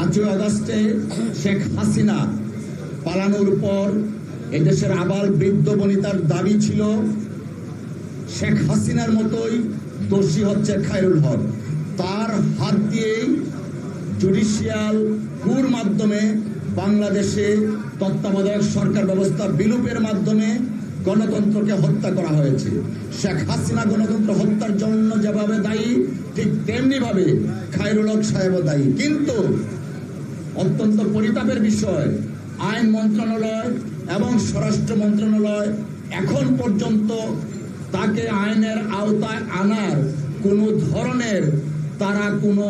পাঁচই আগস্টে শেখ হাসিনা পালানোর পর এদেশের আবার বৃদ্ধ বনিতার দাবি ছিল, শেখ হাসিনার মতোই দোষী হচ্ছে খায়রুল হক। তার হাত দিয়েই জুডিশিয়াল কুর মাধ্যমে বাংলাদেশে তত্ত্বাবধায়ক সরকার ব্যবস্থা বিলুপের মাধ্যমে গণতন্ত্রকে হত্যা করা হয়েছে। শেখ হাসিনা গণতন্ত্র হত্যার জন্য যেভাবে দায়ী, ঠিক তেমনিভাবে খায়রুল হক সাহেবও দায়ী। কিন্তু অত্যন্ত পরিতাপের বিষয়। আইন মন্ত্রণালয় এবং স্বরাষ্ট্র মন্ত্রণালয় এখন পর্যন্ত তাকে আইনের আওতায় আনার কোনো ধরনের তারা কোনো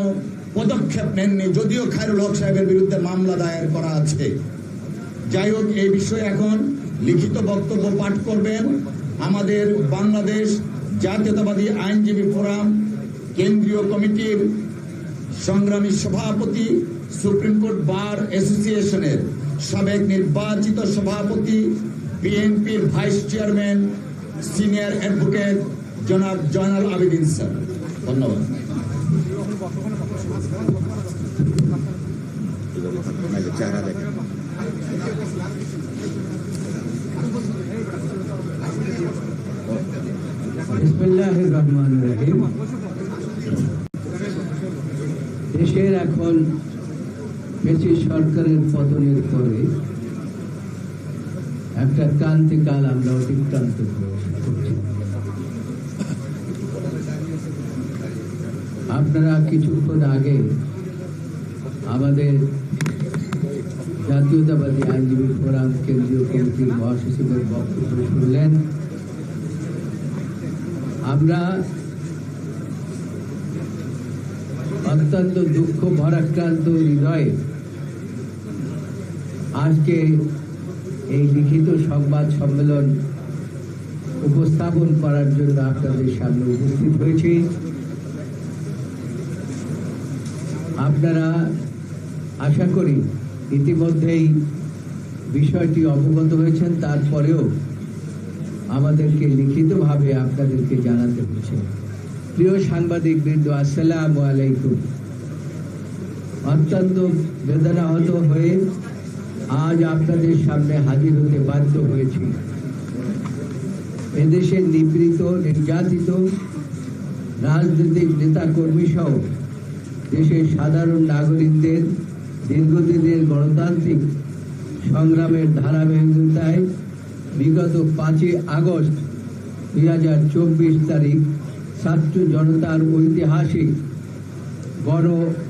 পদক্ষেপ নেননি, যদিও খায়রুল হক সাহেবের বিরুদ্ধে মামলা দায়ের করা আছে। যাই হোক, এই বিষয়ে এখন লিখিত বক্তব্য পাঠ করবেন আমাদের বাংলাদেশ জাতীয়তাবাদী আইনজীবী ফোরাম কেন্দ্রীয় কমিটির সংগ্রামী সভাপতি সুপ্রিম কোর্ট বার অ্যাসোসিয়েশনের সাবেক নির্বাচিত সভাপতি, বিএনপির ভাইস চেয়ারম্যান, সিনিয়র অ্যাডভোকেট জনাব জয়নাল আবেদিন স্যার। ধন্যবাদ। চেহারা দেখেন দেশের এখন ব্রিটিশ সরকারের পতনের পরে একটা ক্রান্তিকাল আমরা অতিক্রান্ত আপনারা কিছুক্ষণ আগে আমাদের জাতীয়তাবাদী আইনজীবী ফোরাম কেন্দ্রীয় কমিটির মহাসচিবের বক্তব্য শুনলেন। আমরা অত্যন্ত দুঃখ, ভরাক্রান্ত হৃদয়ে আজকে এই লিখিত সংবাদ সম্মেলন উপস্থাপন করার জন্য আপনাদের সামনে উপস্থিত হয়েছি। আপনারা আশা করি ইতিমধ্যেই বিষয়টি অবগত হয়েছেন, তারপরেও আমাদেরকে লিখিতভাবে আপনাদেরকে জানাতে হচ্ছে প্রিয় সাংবাদিক বৃন্দ আসসালাম আলাইকুম। অত্যন্ত বেদনাহত হয়ে আজ আপনাদের সামনে হাজির হতে বাধ্য হয়েছি। এদেশের নিপীড়িত নির্যাতিত, রাজনৈতিক নেতাকর্মী সহ দেশের সাধারণ নাগরিকদের, দীর্ঘদিনের গণতান্ত্রিক সংগ্রামের ধারাবাহিকতায় বিগত পাঁচই আগস্ট দুই হাজার চব্বিশ তারিখ ছাত্র জনতার ঐতিহাসিক গণ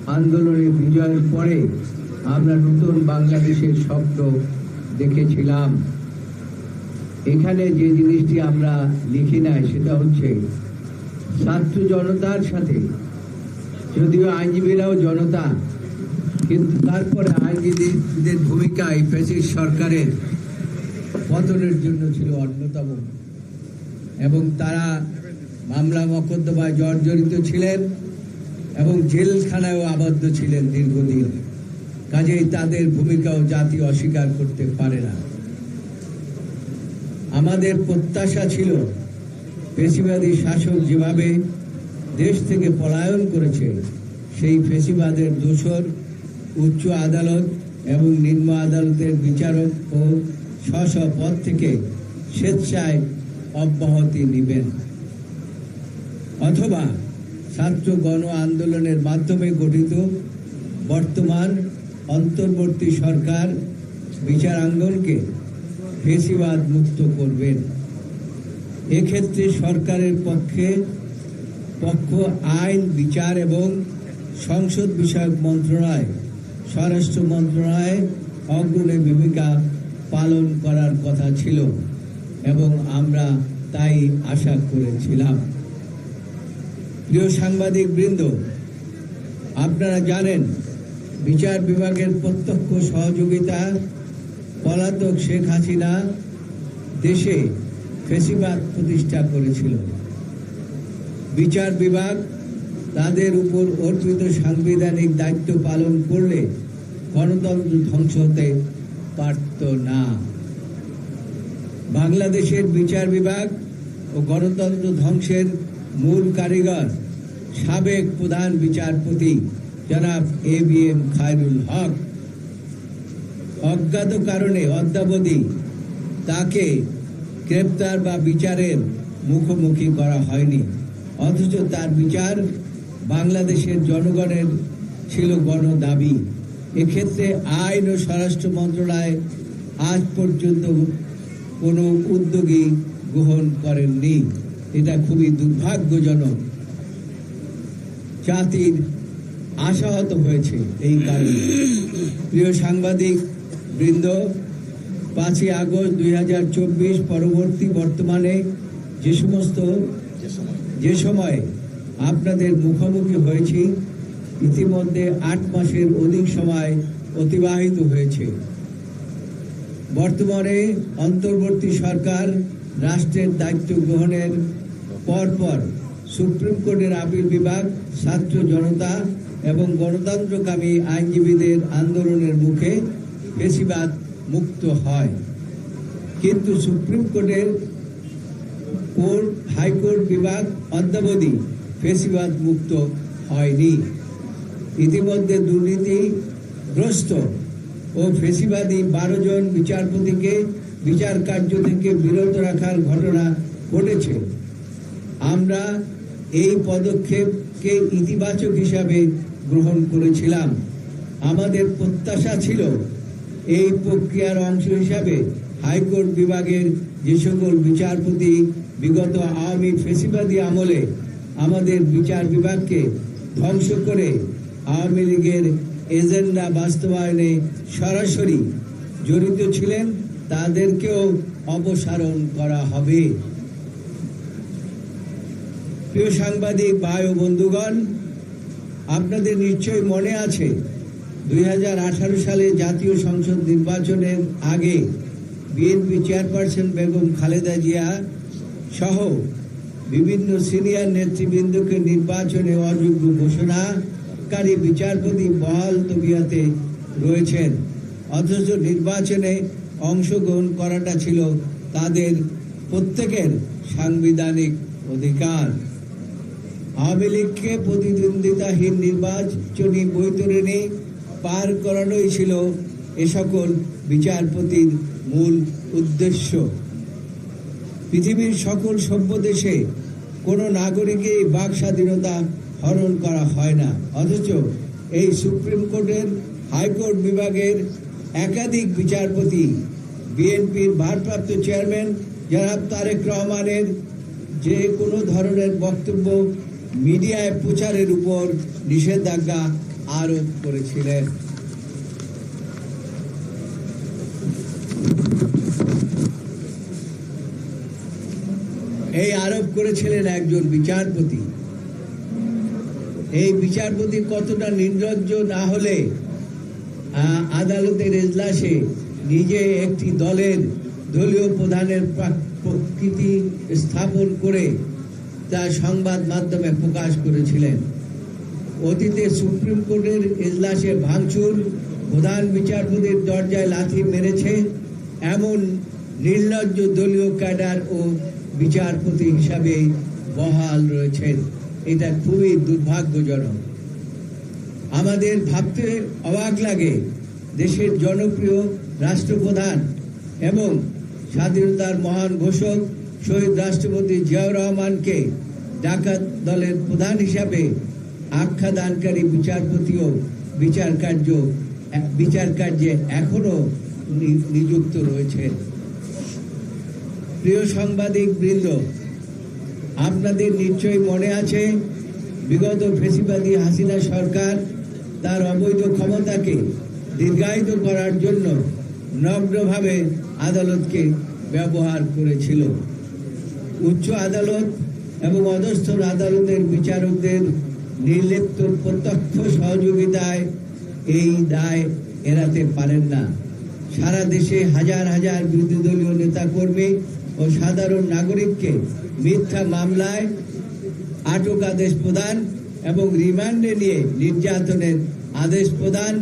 আন্দোলনে বিজয়ের পরে আমরা নতুন বাংলাদেশের স্বপ্ন দেখেছিলাম। এখানে যে জিনিসটি আমরা লিখি নাই, সেটা হচ্ছে ছাত্র জনতার সাথে, যদিও আইনজীবীরাও জনতা, কিন্তু তারপরে আইনজীবীদের ভূমিকা এই ফেসিস সরকারের পতনের জন্য ছিল অন্যতম। এবং তারা মামলা মকদ্দমায় জর্জরিত ছিলেন এবং জেলখানায়ও আবদ্ধ ছিলেন দীর্ঘদিন। কাজেই তাদের ভূমিকাও জাতি অস্বীকার করতে পারে না। আমাদের প্রত্যাশা ছিল পেশিবাদী শাসক যেভাবে দেশ থেকে পলায়ন করেছে, সেই ফেসিবাদের দোষর, উচ্চ আদালত এবং নিম্ন আদালতের বিচারক ও স্ব পদ থেকে স্বেচ্ছায় অব্যাহতি নেবেন। অথবা ছাত্র গণ আন্দোলনের মাধ্যমে গঠিত বর্তমান অন্তর্বর্তী সরকার বিচারাঙ্গনকে ফেসিবাদ মুক্ত করবেন। এক্ষেত্রে সরকারের পক্ষে পক্ষ আইন, বিচার এবং সংসদ বিষয়ক মন্ত্রণালয়, স্বরাষ্ট্র মন্ত্রণালয় অগ্রণী ভূমিকা পালন করার কথা ছিল এবং আমরা তাই আশা করেছিলাম। প্রিয় সাংবাদিক বৃন্দ আপনারা জানেন বিচার বিভাগের প্রত্যক্ষ সহযোগিতা পলাতক শেখ হাসিনা দেশে ফেসিবাদ প্রতিষ্ঠা করেছিল। বিচার বিভাগ তাদের উপর অর্পিত সাংবিধানিক দায়িত্ব পালন করলে গণতন্ত্র ধ্বংস হতে পারত না। বাংলাদেশের বিচার বিভাগ ও গণতন্ত্র ধ্বংসের মূল কারিগর সাবেক প্রধান বিচারপতি জনাব A B M Khairul Haque. অজ্ঞাত কারণে অদ্যাবধি তাকে গ্রেপ্তার বা বিচারের মুখোমুখি করা হয়নি। অথচ তার বিচার বাংলাদেশের জনগণের ছিল গণ দাবি এক্ষেত্রে আইন ও স্বরাষ্ট্র মন্ত্রণালয় আজ পর্যন্ত কোনো উদ্যোগী গ্রহণ করেননি। এটা খুবই দুর্ভাগ্যজনক। জাতির আশাহত হয়েছে এই কারণে। প্রিয় সাংবাদিক বৃন্দ পাঁচই আগস্ট দুই হাজার চব্বিশ পরবর্তী বর্তমানে যে সমস্ত যে সময়। আপনাদের মুখোমুখি হয়েছি ইতিমধ্যে আট মাসের অধিক সময় অতিবাহিত হয়েছে। বর্তমানে অন্তর্বর্তী সরকার রাষ্ট্রের দায়িত্ব গ্রহণের পরপর সুপ্রিম কোর্টের আপিল বিভাগ ছাত্র জনতা এবং গণতন্ত্রকামী আইনজীবীদের আন্দোলনের মুখে বেশিবাদ মুক্ত হয়। কিন্তু সুপ্রিম কোর্টের কোর্ট হাইকোর্ট বিভাগ অদ্যাবধি ফেসিবাদ মুক্ত হয়নি। ইতিমধ্যে দুর্নীতিগ্রস্ত ও ফেসিবাদী বারো জন বিচারপতিকে বিচার কার্য থেকে বিরত রাখার ঘটনা ঘটেছে। আমরা এই পদক্ষেপকে ইতিবাচক হিসাবে গ্রহণ করেছিলাম। আমাদের প্রত্যাশা ছিল এই প্রক্রিয়ার অংশ হিসাবে হাইকোর্ট বিভাগের যে সকল বিচারপতি বিগত আওয়ামী ফেসিবাদী আমলে আমাদের বিচার বিভাগকে ধ্বংস করে আওয়ামী লীগের এজেন্ডা বাস্তবায়নে সরাসরি জড়িত ছিলেন, তাদেরকেও অপসারণ করা হবে। প্রিয় সাংবাদিক, ভাই ও বন্ধুগণ আপনাদের নিশ্চয়ই মনে আছে, দুই হাজার আঠারো সালে জাতীয় সংসদ নির্বাচনের আগে বিএনপি চেয়ারপারসন বেগম খালেদা জিয়া সহ বিভিন্ন সিনিয়র নেতৃবৃন্দকে নির্বাচনে অযোগ্য ঘোষণাকারী বিচারপতি বহাল তবিয়াতে রয়েছেন। অথচ নির্বাচনে অংশগ্রহণ করাটা ছিল তাদের প্রত্যেকের সাংবিধানিক অধিকার। আওয়ামী লীগকে প্রতিদ্বন্দ্বিতাহীন নির্বাচনী বৈতরণী পার করানোই ছিল এ সকল বিচারপতির মূল উদ্দেশ্য। পৃথিবীর সকল সভ্য দেশে কোনো নাগরিকের বাক স্বাধীনতা হরণ করা হয় না। অথচ এই সুপ্রিম কোর্টের হাইকোর্ট বিভাগের একাধিক বিচারপতি, বিএনপির ভারপ্রাপ্ত চেয়ারম্যান জনাব তারেক রহমানের যে কোনো ধরনের বক্তব্য মিডিয়ায় প্রচারের উপর নিষেধাজ্ঞা আরোপ করেছিলেন। এই আরোপ করেছিলেন একজন বিচারপতি। এই বিচারপতি কতটা নির্লজ্জ না হলে আদালতের এজলাসে নিজে একটি দলের দলীয় প্রধানের প্রকৃতি স্থাপন করে তা সংবাদ মাধ্যমে প্রকাশ করেছিলেন। অতীতে সুপ্রিম কোর্টের এজলাসে ভাঙচুর, প্রধান বিচারপতির দরজায় লাথি মেরেছে, এমন নির্লজ্জ দলীয় ক্যাডার ও বিচারপতি হিসাবে বহাল রয়েছেন। এটা খুবই দুর্ভাগ্যজনক। আমাদের ভাবতে অবাক লাগে দেশের জনপ্রিয় রাষ্ট্রপ্রধান এবং স্বাধীনতার মহান ঘোষক শহীদ রাষ্ট্রপতি জিয়াউর রহমানকে ডাকাত দলের প্রধান হিসাবে আখ্যা দানকারী বিচারপতিও বিচার কার্য, বিচার কার্যে এখনও নি- নিযুক্ত রয়েছেন। প্রিয় সাংবাদিক বৃন্দ আপনাদের নিশ্চয়ই মনে আছে, বিগত ফেসিবাদী হাসিনা সরকার তার অবৈধ ক্ষমতাকে দীর্ঘায়িত করার জন্য নগ্নভাবে আদালতকে ব্যবহার করেছিল। উচ্চ আদালত এবং অধস্থর আদালতের বিচারকদের নির্লিপ্ত প্রত্যক্ষ সহযোগিতায় এই দায় এড়াতে পারেন না। সারা দেশে হাজার হাজার বিরোধী দলীয় নেতাকর্মী ও সাধারণ নাগরিককে মিথ্যা মামলায় আটক আদেশ প্রদান এবং রিমান্ডে নিয়ে নির্যাতনের আদেশ প্রদান,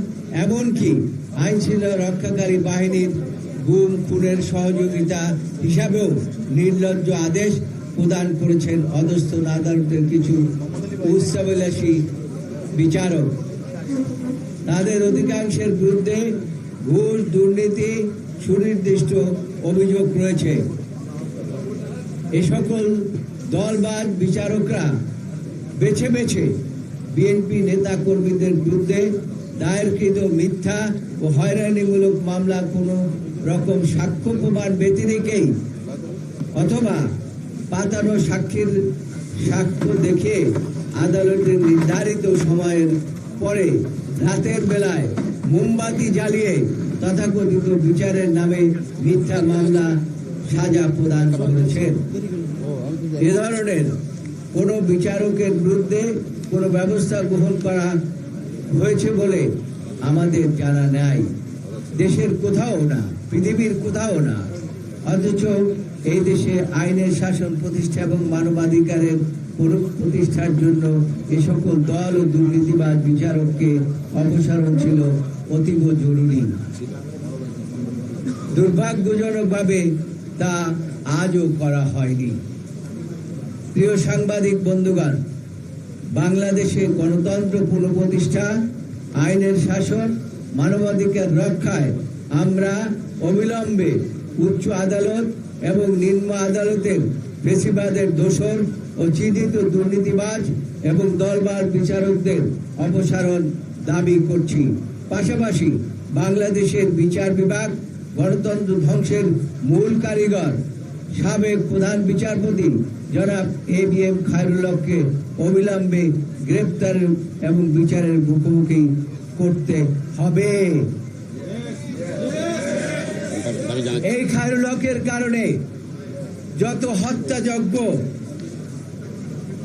এমনকি আইন শৃঙ্খলা রক্ষাকারী বাহিনীর গুম, খুনের সহযোগিতা হিসাবেও নির্লজ্জ আদেশ প্রদান করেছেন অধস্থ আদালতের কিছু উচ্চাবিলাসী বিচারক। তাদের অধিকাংশের বিরুদ্ধে ঘুষ, দুর্নীতি, সুনির্দিষ্ট অভিযোগ রয়েছে। এ সকল দলবাদ বিচারকরা বেছে বেছে বিএনপি নেতা কর্মীদের বিরুদ্ধে দায়েরকৃত মিথ্যা ও হয়রানিমূলক মামলা কোনো রকম সাক্ষ্য প্রমাণ ব্যতিরেকেই অথবা পাতানো সাক্ষীর সাক্ষ্য দেখে আদালতের নির্ধারিত সময়ের পরে রাতের বেলায় মোমবাতি জ্বালিয়ে তথাকথিত বিচারের নামে মিথ্যা মামলা সাজা প্রদান করেছেন। এ ধরনের কোনো বিচারকের বিরুদ্ধে কোনো ব্যবস্থা গ্রহণ করা হয়েছে বলে আমাদের জানা নাই। দেশের কোথাও না। পৃথিবীর কোথাও না। অথচ এই দেশে আইনের শাসন প্রতিষ্ঠা এবং মানবাধিকারের পুরো- প্রতিষ্ঠার জন্য এ সকল দল ও দুর্নীতিবাদ বিচারককে অপসারণ ছিল অতীব জরুরি। দুর্ভাগ্যজনকভাবে তা আজও করা হয়নি। প্রিয় সাংবাদিক বন্ধুগণ, বাংলাদেশে গণতন্ত্র পুনঃপ্রতিষ্ঠা, আইনের শাসন, মানবাধিকার রক্ষায় আমরা অবিলম্বে উচ্চ আদালত এবং নিম্ন আদালতের বেশিবাদের দোষর ও চিহ্নিত দুর্নীতিবাজ এবং দলবার বিচারকদের অপসারণ দাবি করছি। পাশাপাশি বাংলাদেশের বিচার বিভাগ গণতন্ত্র ধ্বংসের মূল কারিগর। সাবেক প্রধান বিচারপতি জনাব এ বি এম খায়রুল্লাহকে অবিলম্বে গ্রেপ্তার এবং বিচারের মুখোমুখি করতে হবে। এই খায়রুল্লাহের কারণে যত হত্যাযজ্ঞ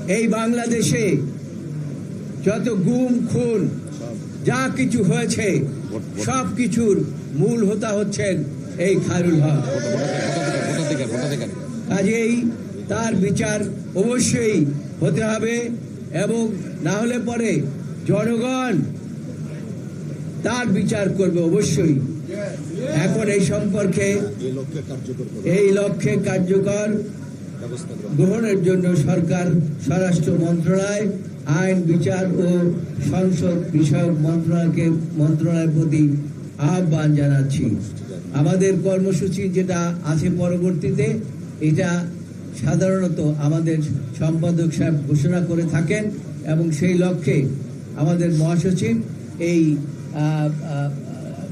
এই বাংলাদেশে, যত গুম, খুন, যা কিছু হয়েছে, সব কিছুর মূল হোতা হচ্ছেন এই খায়রুল হক। কাজেই তার বিচার অবশ্যই হতে হবে এবং না হলে পরে জনগণ তার বিচার করবে অবশ্যই। এখন এই সম্পর্কে এই লক্ষ্যে কার্যকর গ্রহণের জন্য সরকার, স্বরাষ্ট্র মন্ত্রণালয়, আইন, বিচার ও সংসদ বিষয়ক মন্ত্রণালয়কে, মন্ত্রণালয়ের প্রতি আহ্বান জানাচ্ছি। আমাদের কর্মসূচি যেটা আছে পরবর্তীতে, এটা সাধারণত আমাদের সম্পাদক সাহেব ঘোষণা করে থাকেন এবং সেই লক্ষ্যে আমাদের মহাসচিব এই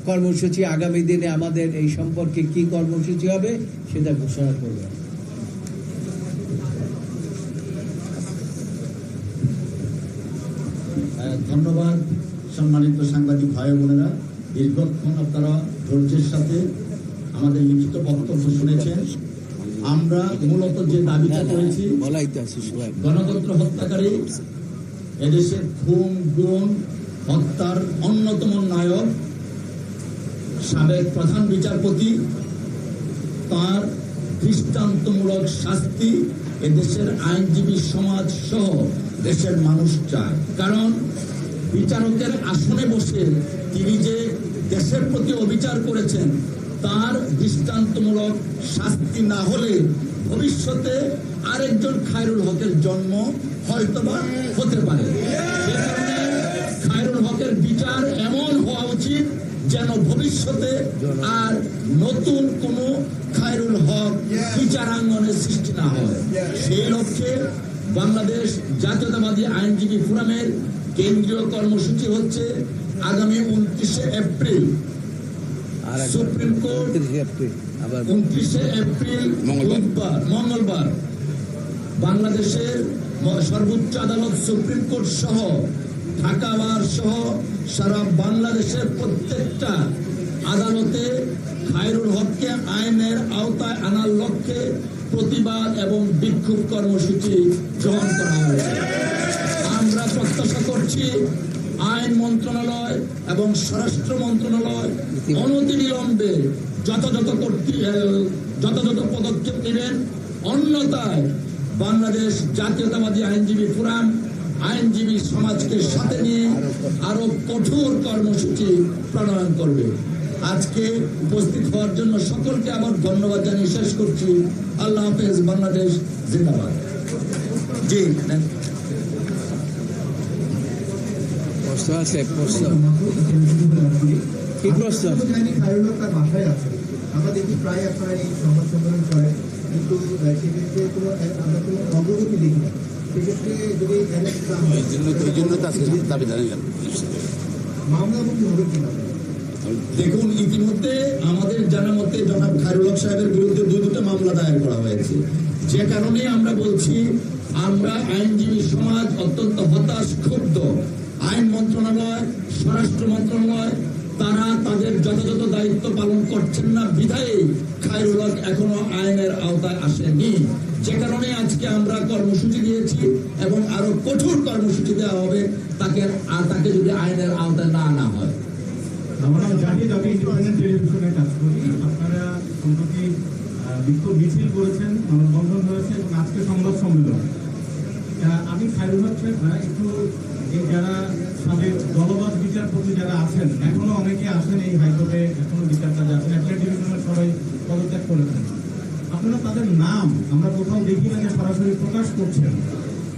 কর্মসূচি আগামী দিনে আমাদের এই সম্পর্কে কি কর্মসূচি হবে সেটা ঘোষণা করবেন আহ, ধন্যবাদ সম্মানিত সাংবাদিক ভাই বোনেরা। দীর্ঘক্ষণ আপনারা ধৈর্যের সাথে আমাদের লিখিত বক্তব্য শুনেছেন। আমরা মূলত যে দাবিটা করেছি গণতন্ত্র হত্যাকারী এদেশের খুন গুণ হত্যার অন্যতম নায়ক সাবেক প্রধান বিচারপতি, তার দৃষ্টান্তমূলক শাস্তি এদেশের আইনজীবী সমাজ সহ দেশের মানুষ চায়। কারণ বিচারকের আসনে বসে তিনি যে দেশের প্রতি অবিচার করেছেন, তার দৃষ্টান্তমূলক শাস্তি না হলে ভবিষ্যতে আরেকজন খায়রুল হকের জন্ম হয়তোবা হতে পারে। খায়রুল হকের বিচার এমন হওয়া উচিত যেন ভবিষ্যতে আর নতুন কোন খায়রুল হক বিচারাঙ্গনের সৃষ্টি না হয়। সেই লক্ষ্যে বাংলাদেশ জাতীয়তাবাদী আইনজীবী ফোরামের কেন্দ্রীয় কর্মসূচি হচ্ছে আগামী উনত্রিশে এপ্রিল। সুপ্রিম কোর্ট উনত্রিশে এপ্রিল মঙ্গলবার। বুধবার মঙ্গলবার। বাংলাদেশের সর্বোচ্চ আদালত সুপ্রিম কোর্ট সহ ঢাকা বার সহ সারা বাংলাদেশের প্রত্যেকটা আদালতে খায়রুল হককে আইনের আওতায় আনার লক্ষ্যে প্রতিবাদ এবং বিক্ষোভ কর্মসূচি গ্রহণ করা হয়েছে। আমরা প্রত্যাশা করছি আইন মন্ত্রণালয় এবং স্বরাষ্ট্র মন্ত্রণালয় অনতিবিলম্বে যথাযথ যথাযথ পদক্ষেপ নেবেন। অন্যথায় বাংলাদেশ জাতীয়তাবাদী আইনজীবী ফোরাম আইনজীবী সমাজকে সাথে নিয়ে আরও কঠোর কর্মসূচি প্রণয়ন করবে। আজকে উপস্থিত হওয়ার জন্য সকলকে আমার ধন্যবাদ জানিয়ে শেষ করছি। আল্লাহ হাফেজ বাংলাদেশ জিন্দাবাদ। জি প্রশ্ন আছে প্রশ্ন। কি প্রশ্ন? বাসায় আছে। আমরা দেখি প্রায় আপনারা এই সংবাদ সম্মেলন করেন কিন্তু সেক্ষেত্রে কোনো আমরা কোনো অগ্রগতি দেখি না। দেখুন, ইতিমধ্যে আমাদের জানা মতে জনাব খায়রুল সাহেবের বিরুদ্ধে দুই দুটো মামলা দায়ের করা হয়েছে। যে কারণে আমরা বলছি, আমরা আইনজীবী সমাজ অত্যন্ত হতাশ, ক্ষুব্ধ। আইন মন্ত্রণালয়, স্বরাষ্ট্র মন্ত্রণালয়, তারা তাদের যথাযথ দায়িত্ব পালন করছেন না। বিধায়ী খায়রুল হক এখনও আইনের আওতায় আসেনি যে কারণে আজকে আমরা কর্মসূচি দিয়েছি এবং আরও কঠোর কর্মসূচি দেওয়া হবে, তাকে আর তাকে যদি আইনের আওতায় না আনা হয়। আমরা জাহিদ আমি ইন্ডিপেন্ডেন্ট টেলিভিশনে কাজ করি। আপনারা সম্প্রতি বিক্ষোভ মিছিল করেছেন মানববন্ধন হয়েছে এবং আজকে সংবাদ সম্মেলন। আমি খায়রুল হক একটু যারা সাবেক দলবাদ বিচারপতি যারা আছেন, এখনও অনেকে আসেন এই হাইকোর্টে, এখনও বিচার কাজে অ্যাপ্লাই ডিভিশনের সবাই পদত্যাগ করেছেন। আপনারা তাদের নাম, আমরা কোথাও দেখি না যে সরাসরি প্রকাশ করছেন।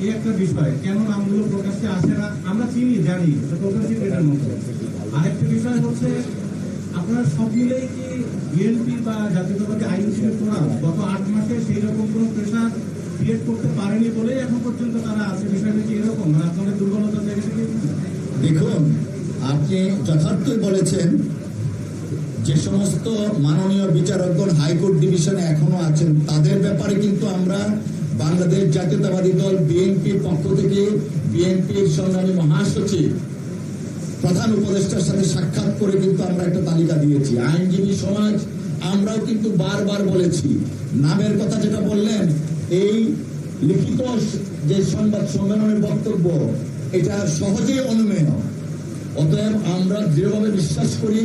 এই একটা বিষয়, কেন নামগুলো প্রকাশ্যে আসে না? আমরা চিনি, জানি টোটাল সিক্রেটের মতো আরেকটা বিষয় হচ্ছে, আপনারা সব মিলেই কি বিএনপি বা জাতীয়তাবাদী আইনজীবী ফোরাম গত আট মাসে সেই রকম কোনো প্রেশার ক্রিয়েট করতে পারেনি বলেই এখন পর্যন্ত তারা আছে? বিষয়টা কি এরকম? মানে আপনাদের দুর্বলতা থেকে দেখুন, আপনি যথার্থই বলেছেন যে সমস্ত মাননীয় বিচারকগণ হাইকোর্ট ডিভিশনে এখনও আছেন, তাদের ব্যাপারে কিন্তু আমরা বাংলাদেশ জাতীয়তাবাদী দল বিএনপির পক্ষ থেকে বিএনপির সংগ্রামী মহাসচিব, প্রধান উপদেষ্টার সাথে সাক্ষাৎ করে কিন্তু আমরা একটা তালিকা দিয়েছি। আইনজীবী সমাজ, আমরাও কিন্তু বারবার বলেছি, নামের কথা যেটা বললেন, এই লিখিত যে সংবাদ সম্মেলনের বক্তব্য, এটা সহজেই অনুমেয়। অতএব আমরা দৃঢ়ভাবে বিশ্বাস করি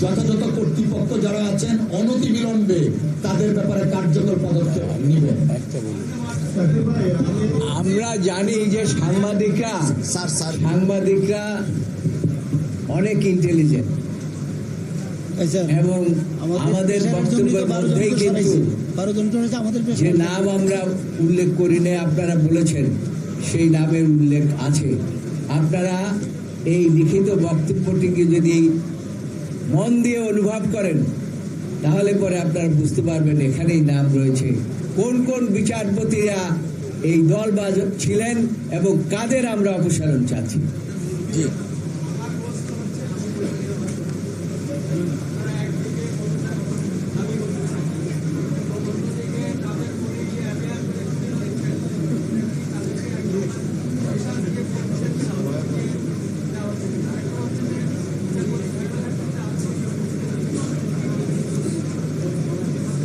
যথাযথ কর্তৃপক্ষ যারা আছেন অনতিবিলম্বে তাদের ব্যাপারে কার্যকর পদক্ষেপ নেবেন। আমরা জানি যে সাংবাদিকরা স্যার স্যার। সাংবাদিকরা অনেক ইন্টেলিজেন্ট এবং আমাদের বক্তব্যের মধ্যেই কিন্তু যে নাম আমরা উল্লেখ করি নাই আপনারা বলেছেন সেই নামের উল্লেখ আছে। আপনারা এই লিখিত বক্তব্যটিকে যদি মন দিয়ে অনুভব করেন, তাহলে পরে আপনারা বুঝতে পারবেন এখানেই নাম রয়েছে। কোন কোন বিচারপতিরা এই দল ছিলেন এবং কাদের আমরা অপসারণ চাচ্ছি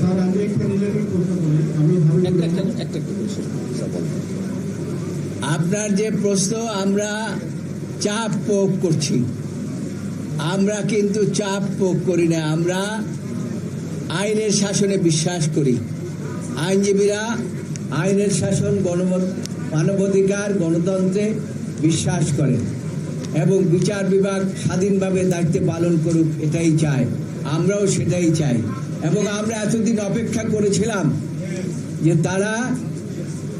স্যার আমি একটা রিলেটেড প্রশ্ন করি আমি ভাবি একটা একটা একটা একটা question, স্যার বলেন। আপনার যে প্রশ্ন, আমরা চাপ প্রয়োগ করছি। আমরা কিন্তু চাপ প্রয়োগ করি না, আমরা আইনের শাসনে বিশ্বাস করি। আইনজীবীরা আইনের শাসন গণ মানবাধিকার, গণতন্ত্রে বিশ্বাস করে এবং বিচার বিভাগ স্বাধীনভাবে দায়িত্ব পালন করুক, এটাই চায়। আমরাও সেটাই চাই। এবং আমরা এতদিন অপেক্ষা করেছিলাম যে তারা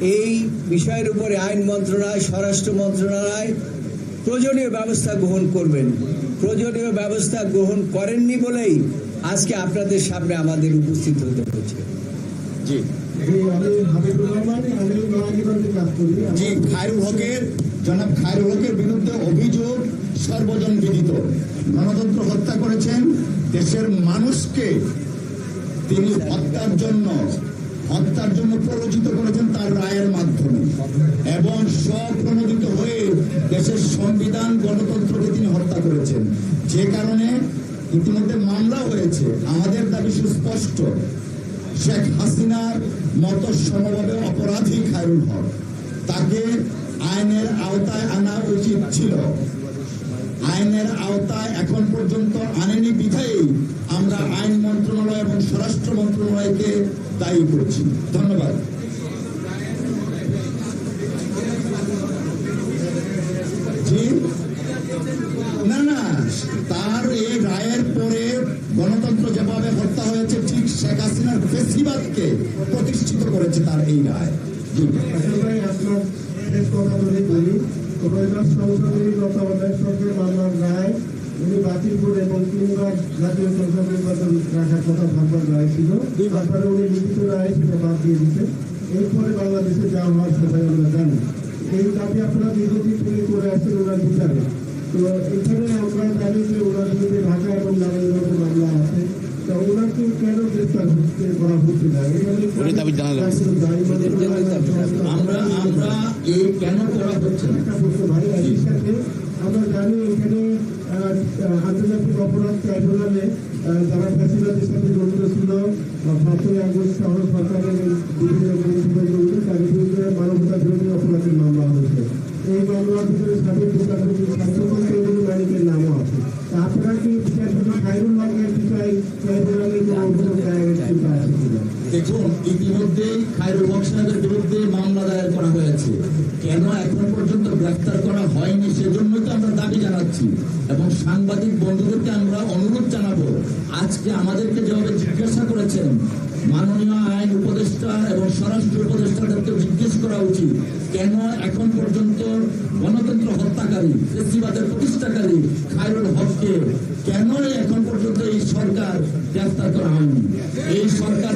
এই বিষয়ের উপরে আইন মন্ত্রণালয় স্বরাষ্ট্র মন্ত্রণালয় প্রয়োজনীয় ব্যবস্থা গ্রহণ করবেন। প্রয়োজনীয় ব্যবস্থা গ্রহণ করেননি বলেই আজকে আপনাদের সামনে আমাদের উপস্থিত হতে হচ্ছে। জি। জি, খায়রুল হকের জনাব খায়রুল হকের বিরুদ্ধে অভিযোগ সর্বজন বিদিত গণতন্ত্র হত্যা করেছেন দেশের মানুষকে তিনি হত্যার জন্য হত্যার জন্য প্ররোচিত করেছেন তার রায়ের মাধ্যমে। এবং স্বপ্রণোদিত হয়ে দেশের সংবিধান, গণতন্ত্রকে তিনি হত্যা করেছেন। যে কারণে ইতিমধ্যে মামলা হয়েছে। আমাদের দাবি সুস্পষ্ট। শেখ হাসিনার মতো সমভাবে অপরাধী খায়রুল হক, তাকে আইনের আওতায় আনা উচিত ছিল। আইনের আওতায় এখন পর্যন্ত আনেনি বিধায়ী আমরা আইন মন্ত্রণালয় এবং স্বরাষ্ট্র মন্ত্রণালয়কে দায়ী করছি। ধন্যবাদ। না না, তার এই রায়ের পরে গণতন্ত্র যেভাবে হত্যা হয়েছে, ঠিক শেখ হাসিনার ফেসিবাদকে প্রতিষ্ঠিত করেছে তার এই রায়। জি। কথা যদি বলি কৈলাস সংসদে গত অনেক সঙ্গে মামলার রায়। উনি বাতিল করে এবং তিনবার জাতীয় সংসদ নির্বাচন রাখার কথা ভাববার রায় ছিল। তারপরে উনি লিখিত রায় সেটা বাদ দিয়ে দিতে এরপরে বাংলাদেশে যা হওয়ার সবাই আমরা জানি। এই দাবি আপনারা দীর্ঘদিন থেকে করে আসছেন ওনার বিচারে। তো এখানে আমরা জানি যে ওনার বিরুদ্ধে ঢাকা এবং নারায়ণগঞ্জে মামলা আছে। আমরা আমরা এই কেন করা হচ্ছে আমরা জানি এখানে আন্তর্জাতিক অপরাধ ট্রাইব্যুনালে যারা ফ্যাসিলিটির সাথে জড়িত ছিল পাঁচই আগস্ট সহ সরকারের বিভিন্ন গ্রন্থে জড়িত তাদের বিরুদ্ধে মানবতা বিরোধী অপরাধের মামলা হয়েছে। এই মামলার ভিতরে সাবেক বিচারপতি চৌধুরী মালিকের নামও আছে। আপনারা কি বিচারপতি খাইরুল হকের বিষয়ে দেখুন ইতিমধ্যে খায়রুল হক সাহেবের বিরুদ্ধে মামলা দায়ের করা হয়েছে। কেন এখন পর্যন্ত গ্রেফতার করা হয়নি সেজন্যই তো আমরা দাবি জানাচ্ছি। এবং সাংবাদিক বন্ধুদেরকে আমরা অনুরোধ জানাব, আজকে আমাদেরকে যেভাবে জিজ্ঞাসা করেছেন, মাননীয় আইন উপদেষ্টা এবং স্বরাষ্ট্র উপদেষ্টাদেরকে জিজ্ঞেস করা উচিত, কেন এখন পর্যন্ত গণতন্ত্র হত্যাকারী, ফেসিবাদের প্রতিষ্ঠাকারী খায়রুল হককে কেন এখন পর্যন্ত এই সরকার গ্রেফতার করা হয়নি? এই সরকার